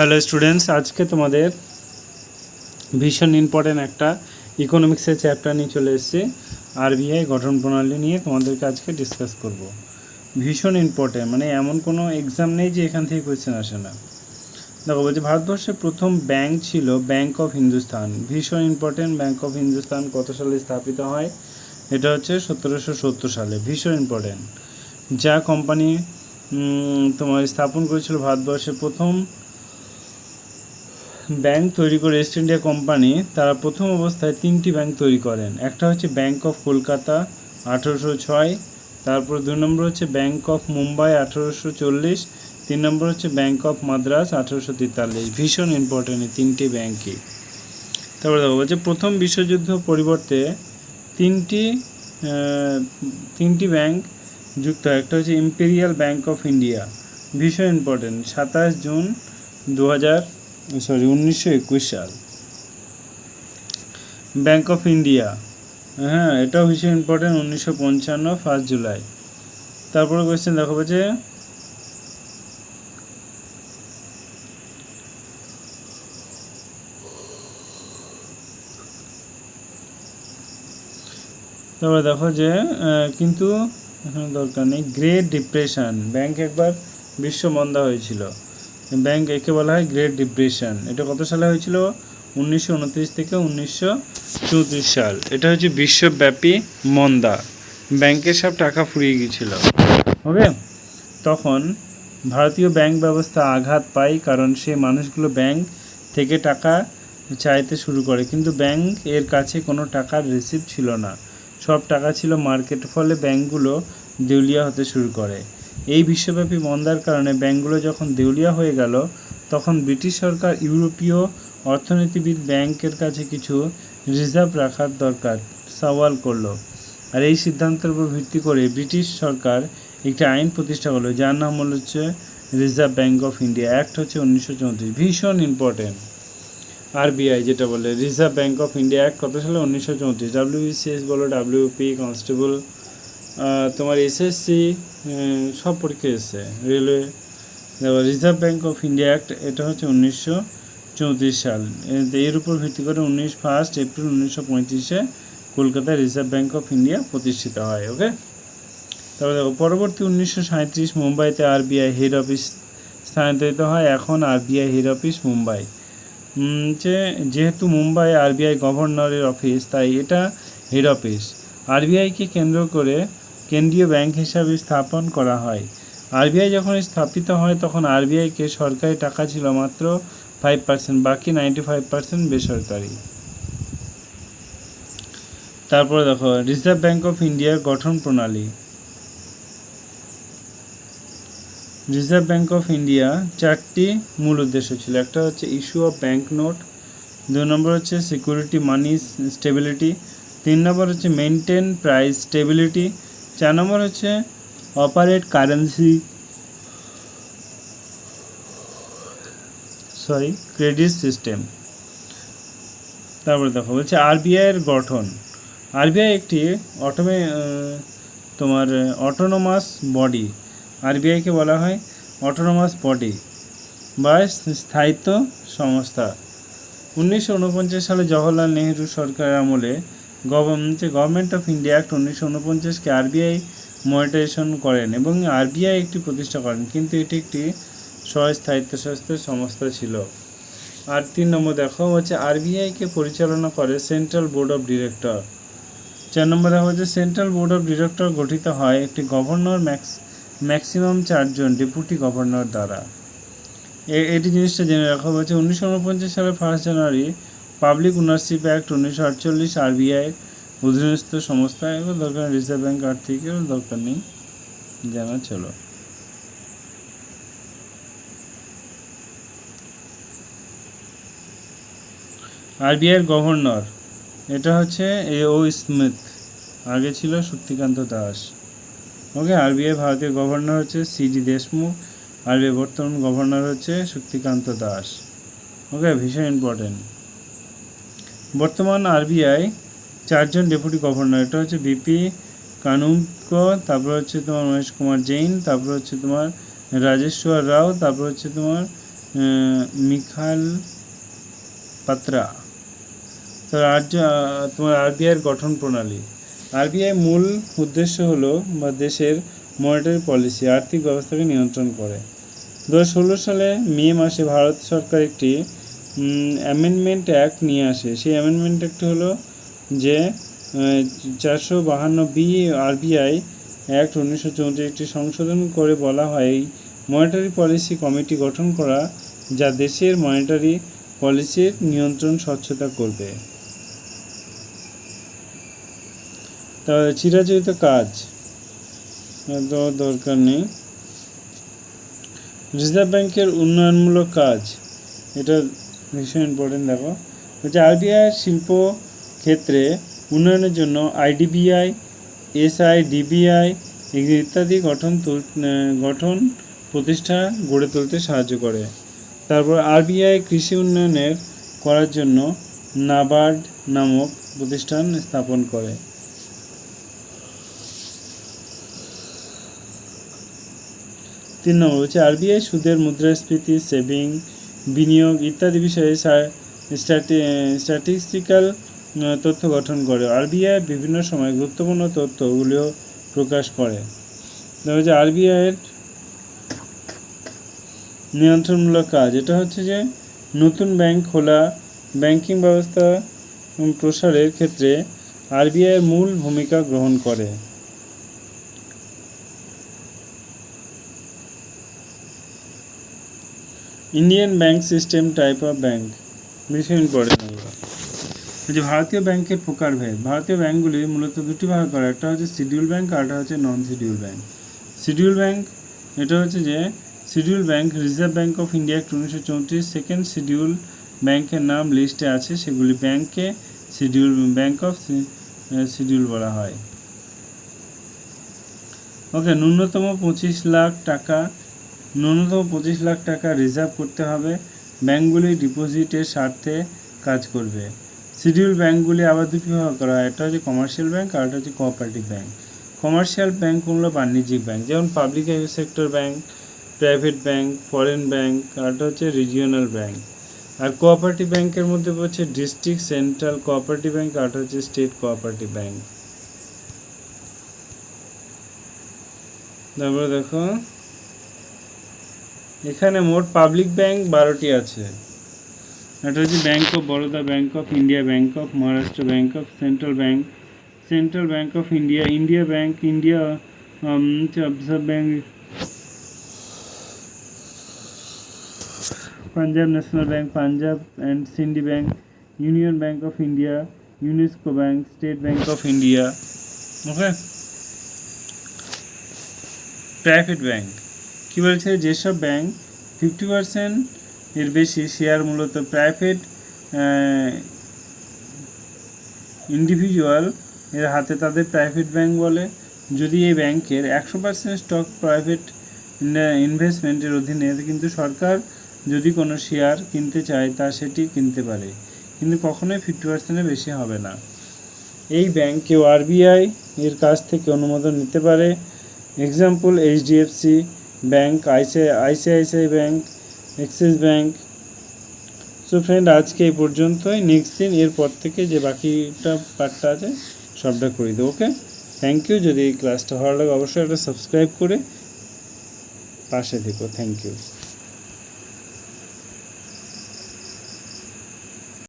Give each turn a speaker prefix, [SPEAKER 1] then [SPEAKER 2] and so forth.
[SPEAKER 1] Hello students আজকে তোমাদের ভীষণ ইম্পর্টেন্ট একটা ইকোনমিক্সের চ্যাপ্টার নিয়ে চলে এসেছি। আরবিআই গঠন প্রণালী নিয়ে তোমাদেরকে আজকে ডিসকাস করব। ভীষণ ইম্পর্টেন্ট মানে এমন কোনো এক্সাম নেই যে এখান থেকে কোয়েশ্চেন আসে না। দেখো, বলছি ভারতবর্ষের প্রথম ব্যাংক ছিল ব্যাংক অফ হিন্দুস্তান ভীষণ ইম্পর্টেন্ট ব্যাংক অফ হিন্দুস্তান কত সালে স্থাপিত হয়? এটা হচ্ছে সতেরোশো সত্তর সালে। ভীষণ ইম্পর্টেন্ট যা কোম্পানি তোমার স্থাপন করেছিল ভারতবর্ষের প্রথম ব্যাংক তৈরি করে ইস্ট ইন্ডিয়া কোম্পানি তারা প্রথম অবস্থায় তিনটি ব্যাংক তৈরি করেন। একটা হচ্ছে ব্যাংক অফ কলকাতা আঠেরোশো ছয়, তারপর দুই নম্বর হচ্ছে ব্যাংক অফ মুম্বাই আঠেরোশো চল্লিশ, তিন নম্বর হচ্ছে ব্যাংক অফ মাদ্রাস আঠেরোশো তেতাল্লিশ। ভীষণ ইম্পর্টেন্ট এই তিনটি ব্যাংকই তারপরে দেখো, বলছে প্রথম বিশ্বযুদ্ধ পরিবর্তে তিনটি তিনটি ব্যাংক যুক্ত। হয় একটা হচ্ছে ইম্পেরিয়াল ব্যাংক অফ ইন্ডিয়া ভীষণ ইম্পর্টেন্ট সাতাশ জুন দু হাজার সরি, উনিশশো একুশ সাল। ব্যাংক অফ ইন্ডিয়া হ্যাঁ এটাও ভীষণ ইম্পর্টেন্ট উনিশশো পঞ্চান্ন ফার্স্ট জুলাই তারপরে কোয়েশ্চেন দেখো যে, তারপরে দেখো যে কিন্তু দরকার নেই। গ্রেট ডিপ্রেশন ব্যাংক একবার বিশ্ব মন্দা হয়েছিল। ব্যাংক একে বলা হয় গ্রেট ডিপ্রেশন। এটা কত সালে হয়েছিল? উনিশশো উনত্রিশ থেকে উনিশশো চৌত্রিশ সাল। এটা হচ্ছে বিশ্বব্যাপী মন্দা। ব্যাংকের সব টাকা ফুরিয়ে গিয়েছিল। ওকে? তখন ভারতীয় ব্যাংক ব্যবস্থা আঘাত পায় কারণ সে মানুষগুলো ব্যাংক থেকে টাকা চাইতে শুরু করে। কিন্তু ব্যাংক এর কাছে কোনো টাকার রিসিভ ছিল না। সব টাকা ছিল মার্কেট ফলে ব্যাংকগুলো দেউলিয়া হতে শুরু করে। এই বিশ্বব্যাপী মন্দার কারণে ব্যাংকগুলো যখন দেউলিয়া হয়ে গেল, তখন ব্রিটিশ সরকার ইউরোপীয় অর্থনীতিবিদ ব্যাংকের কাছে কিছু রিজার্ভ রাখার দরকার সওয়াল করল। আর এই সিদ্ধান্তের উপর ভিত্তি করে ব্রিটিশ সরকার একটি আইন প্রতিষ্ঠা করল, যার নাম হলো হচ্ছে reserve bank of India act হচ্ছে উনিশশো চৌত্রিশ। ভীষণ ইম্পর্টেন্ট। আরবিআই যেটা বলে, reserve bank of India act কত সালে? উনিশশো চৌত্রিশ। ডাব্লিউবিসিএস বলো, ডাব্লিউপি কনস্টেবল তোমার এসএসসি সব পরীক্ষা এসছে। রেলওয়ে তারপর reserve bank of India act এটা হচ্ছে উনিশশো চৌত্রিশ সাল। এর উপর ভিত্তি করে উনিশ ফার্স্ট এপ্রিল উনিশশো পঁয়ত্রিশে কলকাতায় রিজার্ভ ব্যাংক অফ ইন্ডিয়া প্রতিষ্ঠিত হয় ওকে তারপরে দেখো পরবর্তী উনিশশো সাঁত্রিশ মুম্বাইতে আরবিআই হেড অফিস স্থানান্তরিত হয়, এখন আরবিআই হেড অফিস মুম্বাই। যে যেহেতু মুম্বাই আরবিআই গভর্নরের অফিস তাই এটা হেড অফিস আরবিআইকে কেন্দ্র করে কেন্দ্রীয় ব্যাংক হিসাবে স্থাপন করা হয়। আরবিআই যখন স্থাপিত হয়, তখন আরবিআইকে সরকারি টাকা ছিল মাত্র ফাইভ পার্সেন্ট বাকি নাইনটি ফাইভ পার্সেন্ট বেসরকারি। তারপরে দেখো রিজার্ভ ব্যাংক অফ ইন্ডিয়ার গঠন প্রণালী। রিজার্ভ ব্যাংক অফ ইন্ডিয়া চারটি মূল উদ্দেশ্য ছিল। একটা হচ্ছে ইস্যু অফ ব্যাংক নোট দুই নম্বর হচ্ছে সিকিউরিটি মানি স্টেবিলিটি তিন নম্বর হচ্ছে মেনটেন প্রাইস স্টেবিলিটি চার নম্বর হচ্ছে operate currency sorry credit system তারপরে দেখো, বলছে আরবিআই এর গঠন। আরবিআই একটি অটোমে তোমার অটোনোমাস বডি আরবিআইকে বলা হয় অটোনোমাস বডি বা স্থায়িত্ব সংস্থা। উনিশশো উনপঞ্চাশ সালে জওহরলাল নেহরু সরকারের আমলে government government of India act উনিশশো উনপঞ্চাশকে আরবিআই মনিটাইজেশন করেন এবং আরবিআই একটি প্রতিষ্ঠা করেন, কিন্তু এটি একটি স্বস্থায়িত্বশাস্ত্রের সংস্থা ছিল। আর তিন নম্বর দেখো, হচ্ছে আরবিআইকে পরিচালনা করে সেন্ট্রাল বোর্ড অফ ডিরেক্টর চার নম্বর দেখা হচ্ছে সেন্ট্রাল বোর্ড অফ ডিরেক্টর গঠিত হয় একটি গভর্নর ম্যাক্স, ম্যাক্সিমাম চারজন ডেপুটি গভর্নর দ্বারা। এটি জিনিসটা জেনে রাখা হয়েছে উনিশশো উনপঞ্চাশ সালের first January public ownership act উনিশশো আটচল্লিশ আরবিআই অধীনস্থ সংস্থা এগুলো দরকার রিজার্ভ ব্যাঙ্ক আর থেকে এগুলো দরকার নেই। জানা চলো। আরবিআইয়ের গভর্নর, এটা হচ্ছে এ ও স্মিথ, আগে ছিল শক্তিকান্ত দাস। ওকে, আরবিআই ভারতীয় গভর্নর হচ্ছে সিডি দেশমুখ আরবিআই বর্তমান গভর্নর হচ্ছে শক্তিকান্ত দাস। ওকে, ভীষণ ইম্পর্টেন্ট বর্তমান আরবিআই চারজন ডেপুটি গভর্নর। এটা হচ্ছে বিপি কানুমক তারপর হচ্ছে তোমার মহেশ কুমার জৈন, তারপর হচ্ছে তোমার রাজেশ্বর রাও, তারপর হচ্ছে তোমার মিখাল পাত্রা। তো রাজ্য তোমার আরবিআইয়ের গঠন প্রণালী। আরবিআই মূল উদ্দেশ্য হলো বা দেশের মনিটারি পলিসি আর্থিক ব্যবস্থাকে নিয়ন্ত্রণ করে। দু সালে মে মাসে ভারত সরকার একটি অ্যামেন্ডমেন্ট অ্যাক্ট নিয়ে আসে। সেই অ্যামেন্ডমেন্ট অ্যাক্ট হলো যে চারশো বাহান্ন বি আরবিআই অ্যাক্ট উনিশশো চৌত্রিশ একটি সংশোধন করে বলা হয় এই মনিটারি পলিসি কমিটি গঠন করা যা দেশের মনিটারি পলিসির নিয়ন্ত্রণ স্বচ্ছতা করবে। তাহলে চিরাচরিত কাজ। এত দরকার নেই। রিজার্ভ ব্যাংকের উন্নয়নমূলক কাজ। এটা ভীষণ ইম্পর্টেন্ট দেখো। হচ্ছে আরবিআইয়ের শিল্প ক্ষেত্রে উন্নয়নের জন্য আইডিবিআই, এসআই, ডিবিআই ইত্যাদি গঠন গঠন প্রতিষ্ঠা গড়ে তুলতে সাহায্য করে। তারপর আরবিআই কৃষি উন্নয়নের করার জন্য নাবার্ড নামক প্রতিষ্ঠান স্থাপন করে। তিন নম্বর হচ্ছে আরবিআই সুদের মুদ্রাস্ফীতি, সেভিং বিনিয়োগ ইত্যাদি বিষয়ে স্ট্যাটিস্টিক্যাল তথ্য গঠন করে। আরবিআই বিভিন্ন সময় গুরুত্বপূর্ণ তথ্যগুলিও প্রকাশ করে। দেখা হচ্ছে আরবিআইয়ের নিয়ন্ত্রণমূলক কাজ, এটা হচ্ছে যে নতুন ব্যাংক খোলা, ব্যাংকিং ব্যবস্থা প্রসারের ক্ষেত্রে আরবিআইয়ের মূল ভূমিকা গ্রহণ করে। Indian bank system type of bank ভীষণ ইম্পর্টেন্ট যে ভারতীয় ব্যাংকের প্রকারভেদ, ভারতীয় ব্যাংকগুলি মূলত দুটি ভাগ করা। একটা হচ্ছে শিডিউল ব্যাংক আর একটা হচ্ছে non schedule bank schedule bank এটা হচ্ছে যে schedule bank reserve bank of India act উনিশশো চৌত্রিশ সেকেন্ড শিডিউল ব্যাংকের নাম লিস্টে আছে। সেগুলি ব্যাংকে শিডিউল ব্যাংক অফ শিডিউল বলা হয়। ওকে ন্যূনতম পঁচিশ লাখ টাকা ন্যূনতম পঁচিশ লাখ টাকা রিজার্ভ করতে হবে। ব্যাঙ্কগুলি ডিপোজিটের স্বার্থে কাজ করবে। শিডিউল ব্যাঙ্কগুলি আবার দুটি ভাগ করা হয়। একটা হচ্ছে কমার্শিয়াল ব্যাঙ্ক আর একটা হচ্ছে কোঅপারেটিভ ব্যাঙ্ক কমার্শিয়াল ব্যাংক হলো বাণিজ্যিক ব্যাঙ্ক যেমন public sector bank private bank foreign bank আর একটা হচ্ছে রিজিওনাল ব্যাঙ্ক আর কোঅপারেটিভ ব্যাংকের মধ্যে হচ্ছে ডিস্ট্রিক্ট সেন্ট্রাল কোঅপারেটিভ ব্যাঙ্ক আর একটা হচ্ছে স্টেট কোঅপারেটিভ ব্যাঙ্ক তারপরে দেখো। এখানে মোট পাবলিক ব্যাংক বারোটি আছে। এটা হচ্ছে bank of Baroda bank of India bank of Maharashtra bank of central bank central bank of India India bank India observe bank Punjab national bank Punjab and Sind bank union bank of India UNESCO bank state bank of India okay private bank কী বলছে? যেসব bank fifty percent এর বেশি share মূলত private individual এর হাতে তাদের private bank বলে। যদি এই ব্যাংকের একশো পার্সেন্ট স্টক প্রাইভেট ইনভেস্টমেন্টের অধীনে কিন্তু সরকার যদি কোনো শেয়ার কিনতে চায়, তা সেটি কিনতে পারে। কিন্তু কখনোই ফিফটি পার্সেন্টের বেশি হবে না। এই ব্যাংক কেউ আরবিআই এর কাছ থেকে অনুমোদন নিতে পারে। Example HDFC bank IC ICICI bank Axis bank. So friend আজকে এই পর্যন্তই। নেক্সট দিন এরপর থেকে যে বাকিটা পার্টটা আছে, সবটা করে দেবো ওকে থ্যাংক ইউ যদি এই ক্লাসটা ভালো লাগে, অবশ্যই একটা সাবস্ক্রাইব করে পাশে দেখো থ্যাংক ইউ